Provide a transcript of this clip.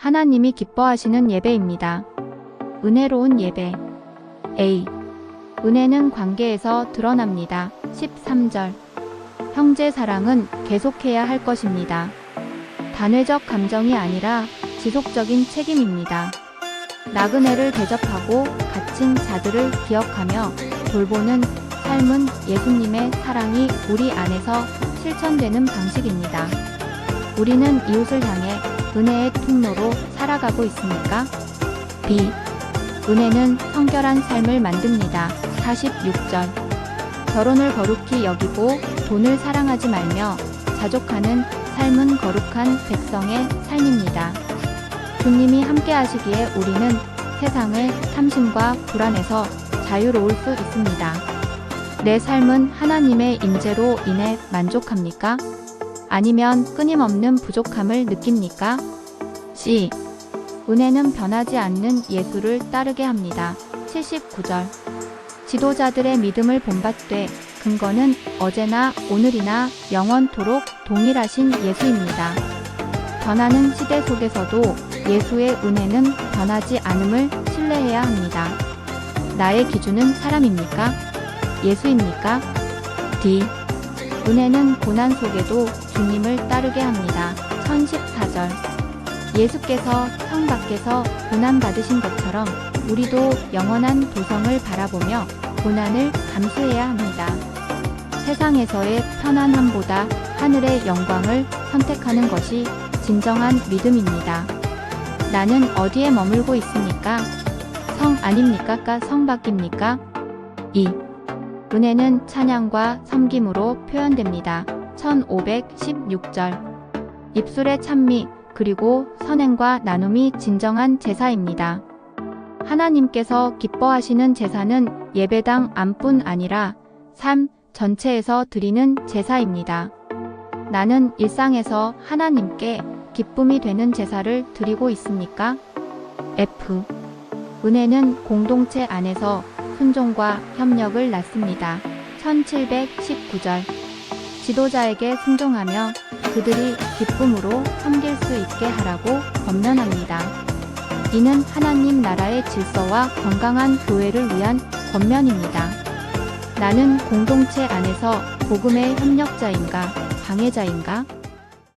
하나님이 기뻐하시는 예배입니다. 은혜로운 예배. A. 은혜는 관계에서 드러납니다. 13절. 형제 사랑은 계속해야 할 것입니다. 단회적 감정이 아니라 지속적인 책임입니다. 나그네를 대접하고 갇힌 자들을 기억하며 돌보는 삶은 예수님의 사랑이 우리 안에서 실천되는 방식입니다. 우리는 이웃을 향해 은혜의 통로로 살아가고 있습니까? B. 은혜는 성결한 삶을 만듭니다. 46절. 결혼을 거룩히 여기고 돈을 사랑하지 말며 자족하는 삶은 거룩한 백성의 삶입니다. 주님이 함께 하시기에 우리는 세상의 탐심과 불안에서 자유로울 수 있습니다. 내 삶은 하나님의 임재로 인해 만족합니까? 아니면 끊임없는 부족함을 느낍니까? C. 은혜는 변하지 않는 예수를 따르게 합니다. 79절. 지도자들의 믿음을 본받되 근거는 어제나 오늘이나 영원토록 동일하신 예수입니다. 변하는 시대 속에서도 예수의 은혜는 변하지 않음을 신뢰해야 합니다. 나의 기준은 사람입니까? 예수입니까? D. 은혜는 고난 속에도 주님을 따르게 합니다. 1014절. 예수께서 성 밖에서 고난 받으신 것처럼 우리도 영원한 도성을 바라보며 고난을 감수해야 합니다. 세상에서의 편안함보다 하늘의 영광을 선택하는 것이 진정한 믿음입니다. 나는 어디에 머물고 있습니까? 성 아닙니까? 까성 밖입니까? 2. 은혜는 찬양과 섬김으로 표현됩니다. 1516절. 입술의 찬미, 그리고 선행과 나눔이 진정한 제사입니다. 하나님께서 기뻐하시는 제사는 예배당 안뿐 아니라 삶 전체에서 드리는 제사입니다. 나는 일상에서 하나님께 기쁨이 되는 제사를 드리고 있습니까? F. 은혜는 공동체 안에서 순종과 협력을 낳습니다. 1719절. 지도자에게 순종하며 그들이 기쁨으로 섬길 수 있게 하라고 권면합니다. 이는 하나님 나라의 질서와 건강한 교회를 위한 권면입니다. 나는 공동체 안에서 복음의 협력자인가, 방해자인가?